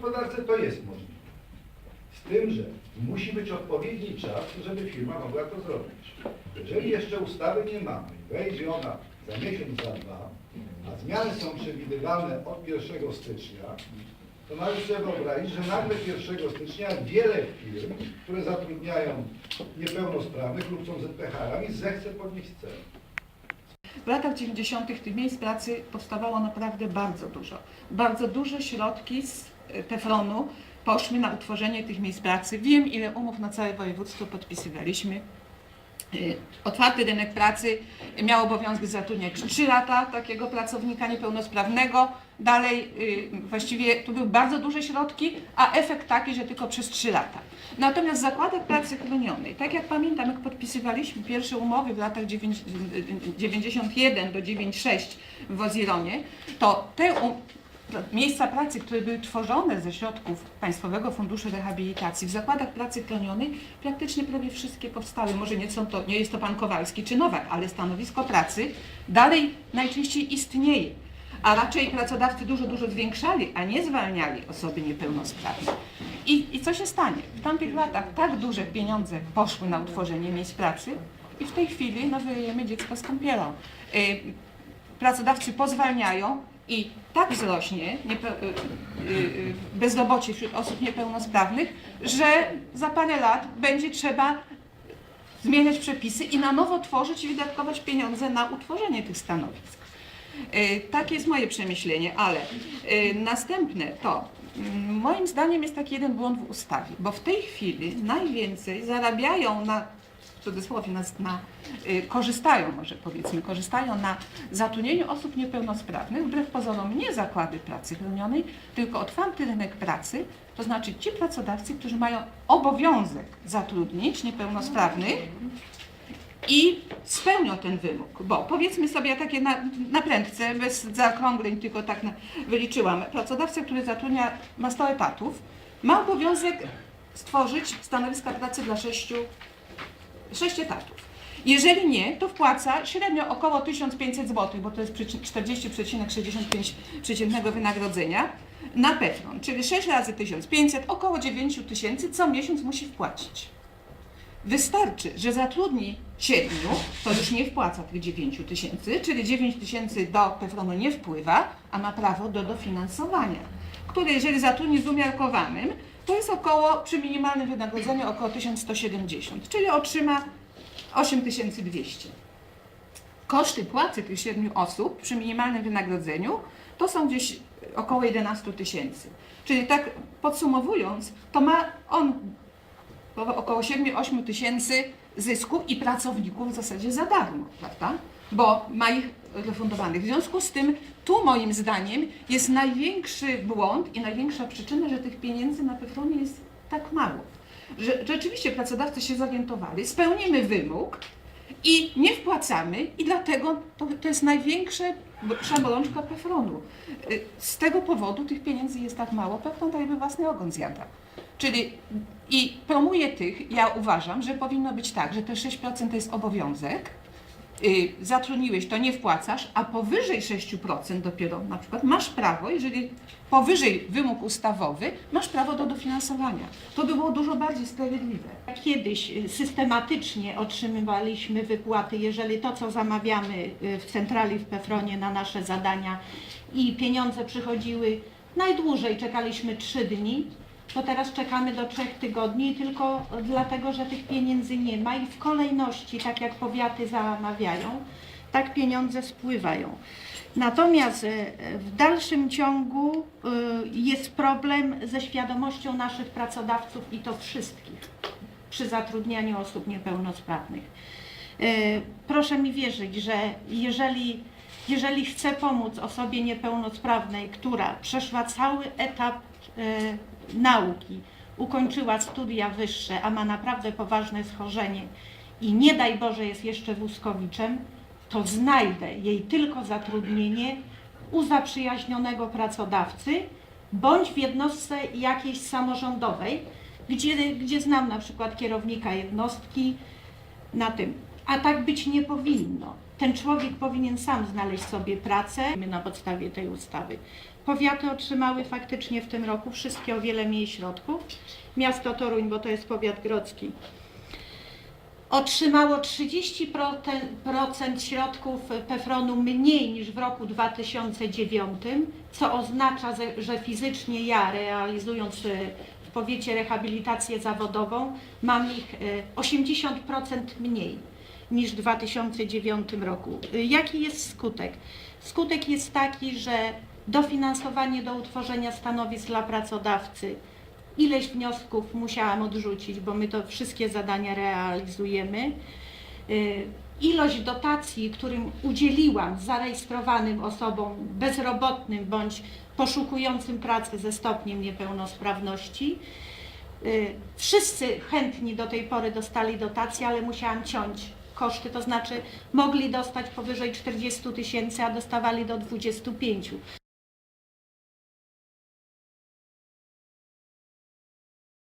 gospodarce to jest możliwe. Z tym, że musi być odpowiedni czas, żeby firma mogła to zrobić. Jeżeli jeszcze ustawy nie mamy wejdzie ona za miesiąc, za dwa, a zmiany są przewidywane od 1 stycznia, to należy sobie wyobrazić, że nagle 1 stycznia wiele firm, które zatrudniają niepełnosprawnych lub są ZPH-ami, zechce podnieść ceny. W latach 90. tych miejsc pracy powstawało naprawdę bardzo dużo. Bardzo duże środki z e, Teflonu poszły na utworzenie tych miejsc pracy. Wiem, ile umów na całe województwo podpisywaliśmy. Y, Otwarty rynek pracy miał obowiązek zatrudniać 3 lata takiego pracownika niepełnosprawnego. Dalej y, właściwie tu były bardzo duże środki, a efekt taki, że tylko przez 3 lata. Natomiast w zakładach pracy chronionej, tak jak pamiętam, jak podpisywaliśmy pierwsze umowy w latach 9 91 do 96 w Ozironie, to te miejsca pracy, które były tworzone ze środków Państwowego Funduszu Rehabilitacji w zakładach pracy chronionej, praktycznie prawie wszystkie powstały. Może nie, są to, nie jest to pan Kowalski czy Nowak, ale stanowisko pracy dalej najczęściej istnieje. A raczej pracodawcy dużo, dużo zwiększali, a nie zwalniali osoby niepełnosprawne. I, I co się stanie? W tamtych latach tak duże pieniądze poszły na utworzenie miejsc pracy i w tej chwili no, wyjemy dziecko z kąpielą. Y, pracodawcy pozwalniają i tak wzrośnie y, y, y, bezrobocie wśród osób niepełnosprawnych, że za parę lat będzie trzeba zmieniać przepisy i na nowo tworzyć i wydatkować pieniądze na utworzenie tych stanowisk. Takie jest moje przemyślenie, ale następne to mm, moim zdaniem jest taki jeden błąd w ustawie, bo w tej chwili najwięcej zarabiają na w cudzysłowie na, na, y, korzystają może powiedzmy, korzystają na zatrudnieniu osób niepełnosprawnych, wbrew pozorom nie zakłady pracy chronionej, tylko otwarty rynek pracy, to znaczy ci pracodawcy, którzy mają obowiązek zatrudnić niepełnosprawnych, i spełnią ten wymóg, bo powiedzmy sobie takie na, na prędce, bez zaokrągleń, tylko tak na, wyliczyłam, pracodawca, który zatrudnia, ma 100 etatów, ma obowiązek stworzyć stanowiska pracy dla 6, 6 etatów. Jeżeli nie, to wpłaca średnio około 1500 zł, bo to jest przyci- 40,65 przeciętnego wynagrodzenia na PEFRON, czyli 6 razy 1500, około 9000 co miesiąc musi wpłacić. Wystarczy, że zatrudni siedmiu, to już nie wpłaca tych 9 tysięcy, czyli 9 tysięcy do PFRON-u nie wpływa, a ma prawo do dofinansowania, które jeżeli zatrudni z umiarkowanym, to jest około, przy minimalnym wynagrodzeniu około 1170, czyli otrzyma 8200. Koszty płacy tych siedmiu osób przy minimalnym wynagrodzeniu to są gdzieś około 11 tysięcy. Czyli tak podsumowując, to ma on około 7-8 tysięcy zysku i pracowników w zasadzie za darmo, prawda? Bo ma ich refundowanych. W związku z tym tu moim zdaniem jest największy błąd i największa przyczyna, że tych pieniędzy na Pefronie jest tak mało. Że rzeczywiście pracodawcy się zorientowali, spełnimy wymóg i nie wpłacamy i dlatego to, to jest największa bolączka Pefronu. Y, Z tego powodu tych pieniędzy jest tak mało, Pefron tak jakby własny ogon zjada. Czyli i promuje tych, ja uważam, że powinno być tak, że te 6% to jest obowiązek, zatrudniłeś, to nie wpłacasz, a powyżej 6% dopiero na przykład masz prawo, jeżeli powyżej wymóg ustawowy, masz prawo do dofinansowania. To by było dużo bardziej sprawiedliwe. Kiedyś y, systematycznie otrzymywaliśmy wypłaty, jeżeli to, co zamawiamy y, w centrali w Pefronie na nasze zadania i pieniądze przychodziły, najdłużej czekaliśmy 3 dni, to teraz czekamy do 3 tygodni tylko dlatego, że tych pieniędzy nie ma i w kolejności, tak jak powiaty zamawiają, tak pieniądze spływają. Natomiast y, w dalszym ciągu y, jest problem ze świadomością naszych pracodawców i to wszystkich przy zatrudnianiu osób niepełnosprawnych. E, Proszę mi wierzyć, że jeżeli, jeżeli chcę pomóc osobie niepełnosprawnej, która przeszła cały etap e, nauki, ukończyła studia wyższe, a ma naprawdę poważne schorzenie i nie daj Boże jest jeszcze wózkowiczem, to znajdę jej tylko zatrudnienie u zaprzyjaźnionego pracodawcy bądź w jednostce jakiejś samorządowej, gdzie, gdzie znam na przykład kierownika jednostki na tym. A tak być nie powinno. Ten człowiek powinien sam znaleźć sobie pracę na podstawie tej ustawy. Powiaty otrzymały faktycznie w tym roku wszystkie o wiele mniej środków. Miasto Toruń, bo to jest powiat grodzki, otrzymało 30% środków PEFRON-u mniej niż w roku 2009, co oznacza, że- fizycznie ja realizując e, w powiecie rehabilitację zawodową mam ich e, 80% mniej niż w 2009 roku. Jaki jest skutek? Skutek jest taki, że dofinansowanie do utworzenia stanowisk dla pracodawcy Ileś wniosków musiałam odrzucić, bo my to wszystkie zadania realizujemy. Y, Ilość dotacji, którym udzieliłam zarejestrowanym osobom bezrobotnym bądź poszukującym pracy ze stopniem niepełnosprawności. Y, Wszyscy chętni do tej pory dostali dotacje, ale musiałam ciąć koszty, to znaczy mogli dostać powyżej 40 tysięcy, a dostawali do 25.